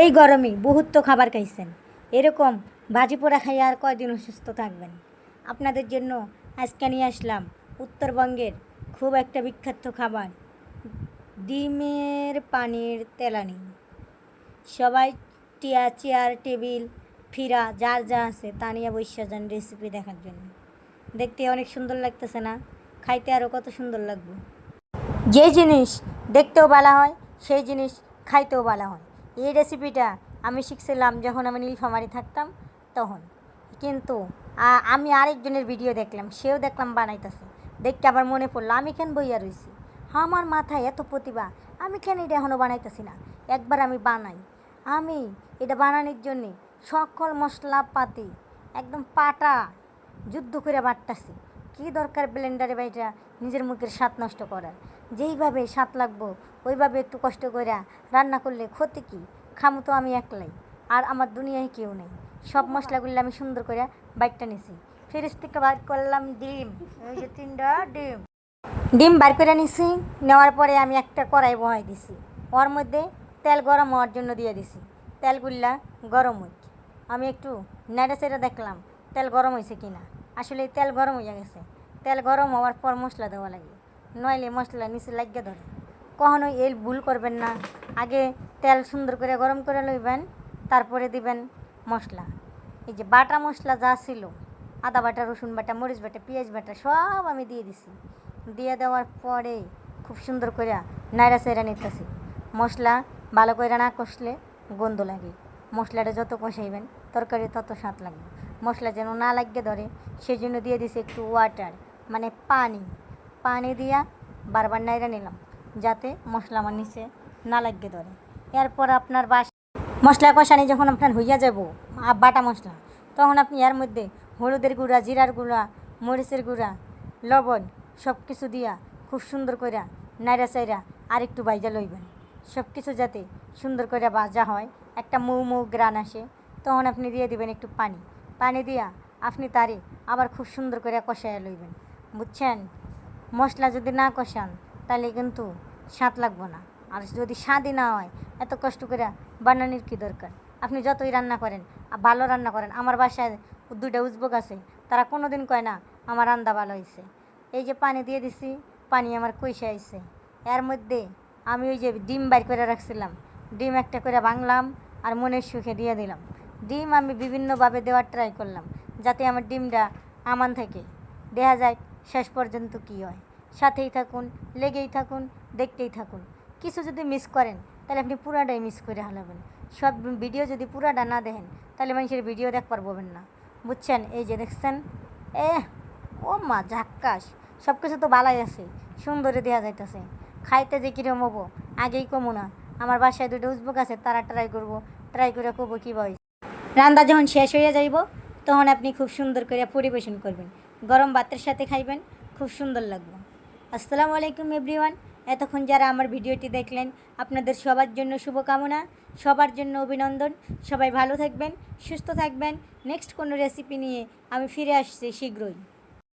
এই গরমে বহুত তো খাবার খাইছেন। এরকম ভাজি পোড়া খাইয়ে আর কয়দিন অসুস্থ থাকবেন? আপনাদের জন্য আজকে নিয়ে আসলাম উত্তরবঙ্গের খুব একটা বিখ্যাত খাবার, ডিমের পানির তেলানি। সবাই টিয়া, চেয়ার, টেবিল, ফিরা, যার যা আছে তা নিয়ে বৈশা রেসিপি দেখার জন্য। দেখতে অনেক সুন্দর লাগতেছে না? খাইতে আরও কত সুন্দর লাগবে? যে জিনিস দেখতেও ভালো হয়, সেই জিনিস খাইতেও ভালো হয়। এই রেসিপিটা আমি শিখছিলাম যখন আমি নীলফামারি থাকতাম, তখন। কিন্তু আমি আরেকজনের ভিডিও দেখলাম, সেও দেখলাম বানাইতেছে। দেখতে আবার মনে পড়ল, আমি কেন বইয়া রইছি? আমার মাথায় এত প্রতিভা, আমি কেন এটা এখনও বানাইতেছি না? একবার আমি বানাই। আমি এটা বানানোর জন্যে সকল মশলাপাতি, একদম পাটা, যুদ্ধ করে বাটতাছি। কী দরকার ব্লেন্ডারে বাইটা নিজের মুখের স্বাদ নষ্ট করার। যেইভাবে স্বাদ লাগবো ওইভাবে একটু কষ্ট করে রান্না করলে ক্ষতি কী? খামো তো আমি একলাই। আর আমার দুনিয়ায় কেউ নেই। সব মশলাগুলো আমি সুন্দর করে বাইকটা নিছি। ফ্রিজ থেকে বার করলাম ডিম। ওই যে তিনটা ডিম। ডিম বার করে নিছি। নেওয়ার পরে আমি একটা কড়াই বহাই দিছি। ওর মধ্যে তেল গরম হওয়ার জন্য দিয়ে দিছি। তেলগুলা গরম হই আমি একটু নেড়ে চেড়ে দেখলাম তেল গরম হয়েছে কিনা। আসলে তেল গরম হয়ে গেছে। তেল গরম হওয়ার পর মশলা দেওয়া লাগে। নইলে মশলা নিচে লাগিয়ে ধরে। কখনো এই ভুল করবেন না। আগে তেল সুন্দর করে গরম করে লইবেন, তারপরে দিবেন মশলা। এই যে বাটা মশলা যা ছিল, আদা বাটা, রসুন বাটা, মরিচ বাটা, পেঁয়াজ বাটা, সব আমি দিয়ে দিছি। দিয়ে দেওয়ার পরে খুব সুন্দর করে নাইরা সেরা নিতেছি। মশলা ভালো করে না কষলে গন্ধ লাগে। মশলাটা যত কষাইবেন তরকারি তত স্বাদ লাগবে। মশলা যেন না লাগিয়ে ধরে সেই জন্য দিয়ে দিছি একটু ওয়াটার মানে পানি। পানি দিয়া বারবার নাইরা নিলাম, যাতে মশলা আমার নিচে না লাগিয়ে ধরে। এরপর আপনার বাস মশলা কষানি যখন আপনার হইয়া যাব বাটা মশলা, তখন আপনি এর মধ্যে হলুদের গুঁড়া, জিরার গুঁড়া, মরিচের গুঁড়া, লবণ সব কিছু দিয়া খুব সুন্দর করে নাইরা চাইরা আর একটু বাইজা লইবেন। সব কিছু যাতে সুন্দর করে ভাজা হয়, একটা মৌ মৌ গ্রান আসে, তখন আপনি দিয়ে দিবেন একটু পানি। পানি দিয়া আপনি তারে আবার খুব সুন্দর করে কষাইয়া লইবেন। বুঝছেন? মশলা যদি না কষান, তাহলে কিন্তু স্বাদ লাগবো না। আর যদি স্বাদই না হয়, এত কষ্ট করে বানানোর কী দরকার? আপনি যতই রান্না করেন ভালো রান্না করেন, আমার বাসায় দুইটা উজবক আছে, তারা কোনো দিন কয় না, আমার রান্না ভালো হয়েছে এই যে পানি দিয়ে দিছি, পানি আমার কইসে আইছে। এর মধ্যে আমি ওই যে ডিম বাইর করে রাখছিলাম, ডিম একটা করে ভাঙলাম, আর মনের সুখে দিয়ে দিলাম। ডিম আমি বিভিন্নভাবে দেওয়ার ট্রাই করলাম, যাতে আমার ডিমটা আমান থাকে। দেখা যায় শেষ পর্যন্ত কী হয়। সাথেই থাকুন, লেগেই থাকুন, দেখতেই থাকুন। কিছু যদি মিস করেন, তাহলে আপনি পুরাটাই মিস করে হালাবেন। সব ভিডিও যদি পুরাটা না দেখেন, তাহলে মানুষের ভিডিও দেখবার পাবেন না। বুঝছেন? এই যে দেখছেন? এ ও মা ঝাক্কাস সব কিছু তো ভালাই আছে, সুন্দরে দেওয়া যাইতেছে। খাইতে যে কিরম হব, আগেই কমো না। আমার বাসায় দুটো উজবুক আছে, তারা ট্রাই করব। ট্রাই করে করব কী বয় রান্না যখন শেষ হইয়া যাইব, তখন আপনি খুব সুন্দর করে পরিবেশন করবেন। গরম ভাতের সাথে খাইবেন, খুব সুন্দর লাগবে। আসসালামু আলাইকুম এভরিওয়ান। এতক্ষণ যারা আমার ভিডিওটি দেখলেন, আপনাদের সবার জন্য শুভকামনা, সবার জন্য অভিনন্দন। সবাই ভালো থাকবেন, সুস্থ থাকবেন। নেক্সট কোনো রেসিপি নিয়ে আমি ফিরে আসছি শীঘ্রই।